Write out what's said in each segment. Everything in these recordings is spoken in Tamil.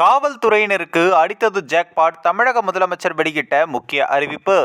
காவல்துறையினருக்கு அடித்தது ஜாக்பாட் தமிழக முதலமைச்சர் வெளியிட்ட முக்கிய அறிவிப்பு.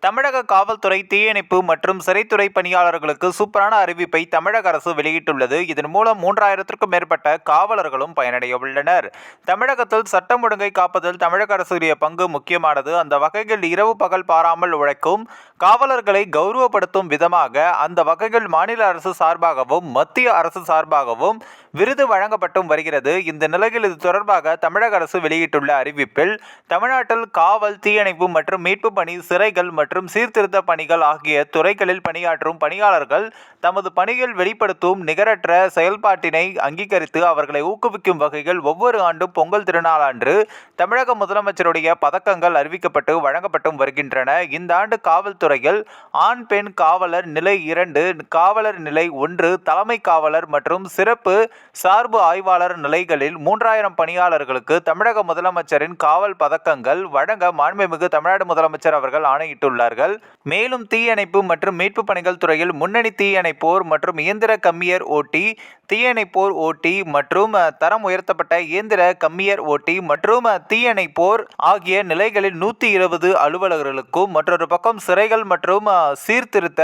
தமிழக காவல்துறை தீயணைப்பு மற்றும் சிறைத்துறை பணியாளர்களுக்கு சூப்பரான அறிவிப்பை தமிழக அரசு வெளியிட்டுள்ளது. இதன் மூலம் மூன்றாயிரத்திற்கும் மேற்பட்ட காவலர்களும் பயனடைய உள்ளனர். தமிழகத்தில் சட்டம் ஒழுங்கை காப்பதில் தமிழக அரசுடைய பங்கு முக்கியமானது. அந்த வகையில் இரவு பகல் பாராமல் உழைக்கும் காவலர்களை கௌரவப்படுத்தும் விதமாக அந்த வகையில் மாநில அரசு சார்பாகவும் மத்திய அரசு சார்பாகவும் விருது வழங்கப்பட்டும் வருகிறது. இந்த நிலையில் இது தொடர்பாக தமிழக அரசு வெளியிட்டுள்ள அறிவிப்பில் தமிழ்நாட்டில் காவல் தீயணைப்பு மற்றும் மீட்பு பணி சிறைகள் மற்றும் சீர்திருத்த பணிகள் ஆகிய துறைகளில் பணியாற்றும் பணியாளர்கள் தமது பணியில் வெளிப்படுத்தும் நிகரற்ற செயல்பாட்டினை அங்கீகரித்து அவர்களை ஊக்குவிக்கும் வகையில் ஒவ்வொரு ஆண்டும் பொங்கல் திருநாளன்று தமிழக முதலமைச்சருடைய பதக்கங்கள் அறிவிக்கப்பட்டு வழங்கப்பட்டும் வருகின்றன. இந்த ஆண்டு காவல்துறையில் ஆண் பெண் காவலர் நிலை இரண்டு காவலர் நிலை ஒன்று தலைமை காவலர் மற்றும் சிறப்பு சார்பு ஆய்வாளர் நிலைகளில் மூன்றாயிரம் பணியாளர்களுக்கு தமிழக முதலமைச்சரின் காவல் பதக்கங்கள் வழங்க மாண்புமிகு தமிழ்நாடு முதலமைச்சர் அவர்கள் ஆணையிட்டுள்ளார்கள். மேலும் தீயணைப்பு மற்றும் மீட்பு பணிகள் துறையில் முன்னணி தீயணைப்போர் மற்றும் இயந்திர கம்மியர் ஓட்டி தீயணைப்போர் ஓட்டி மற்றும் தரம் உயர்த்தப்பட்ட இயந்திர கம்மியர் ஓட்டி மற்றும் தீயணைப்போர் ஆகிய நிலைகளில் நூற்றி இருபது அலுவலர்களுக்கும் மற்றொரு பக்கம் சிறைகள் மற்றும் சீர்திருத்த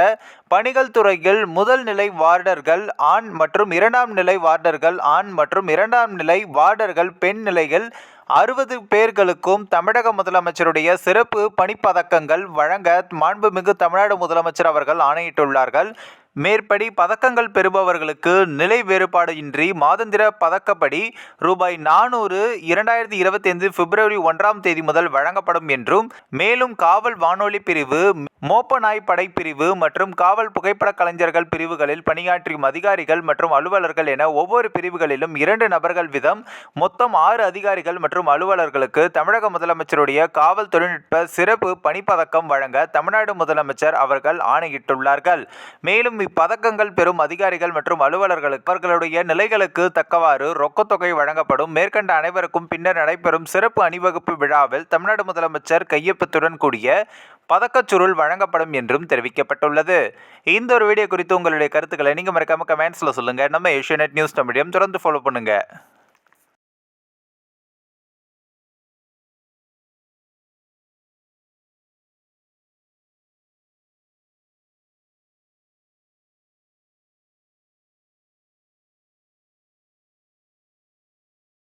பணிகள் துறையில் முதல் நிலை வார்டர்கள் ஆண் மற்றும் இரண்டாம் நிலை வார்டர்கள் ஆண் மற்றும் இரண்டாம் நிலை வார்டர்கள் பெண் நிலையில் அறுபது பேர்களுக்கும் தமிழக முதலமைச்சருடைய சிறப்பு பணிப்பதக்கங்கள் வழங்க மாண்புமிகு தமிழ்நாடு முதலமைச்சர் அவர்கள் ஆணையிட்டுள்ளார்கள். மேற்படி பதக்கங்கள் பெறுபவர்களுக்கு நிலை வேறுபாடு இன்றி மாதந்திர பதக்கப்படி ரூபாய் நானூறு இரண்டாயிரத்தி இருபத்தி ஐந்து பிப்ரவரி ஒன்றாம் தேதி முதல் வழங்கப்படும் என்றும் மேலும் காவல் வானொலி பிரிவு மோப்ப நாய் படைப்பிரிவு மற்றும் காவல் புகைப்பட கலைஞர்கள் பிரிவுகளில் பணியாற்றும் அதிகாரிகள் மற்றும் அலுவலர்கள் என ஒவ்வொரு பிரிவுகளிலும் இரண்டு நபர்கள் விதம் மொத்தம் ஆறு அதிகாரிகள் மற்றும் அலுவலர்களுக்கு தமிழக முதலமைச்சருடைய காவல் தொழில்நுட்ப சிறப்பு பணிப்பதக்கம் வழங்க தமிழ்நாடு முதலமைச்சர் அவர்கள் ஆணையிட்டுள்ளார்கள். மேலும் இப்பதக்கங்கள் பெறும் அதிகாரிகள் மற்றும் அலுவலர்களுக்கு அவர்களுடைய நிலைகளுக்கு தக்கவாறு ரொக்கத்தொகை வழங்கப்படும். மேற்கண்ட அனைவருக்கும் பின்னர் நடைபெறும் சிறப்பு அணிவகுப்பு விழாவில் தமிழ்நாடு முதலமைச்சர் கையொப்பத்துடன் கூடிய பதக்கச் சுருள் வழங்கப்படும் என்றும் தெரிவிக்கப்பட்டுள்ளது. இந்த ஒரு வீடியோ குறித்து உங்களுடைய கருத்துக்களை நீங்கள் மறக்காம கமெண்ட்ஸில் சொல்லுங்கள் நம்ம ஏஷியநெட் நியூஸ் தமிழியம் தொடர்ந்து ஃபாலோ பண்ணுங்கள்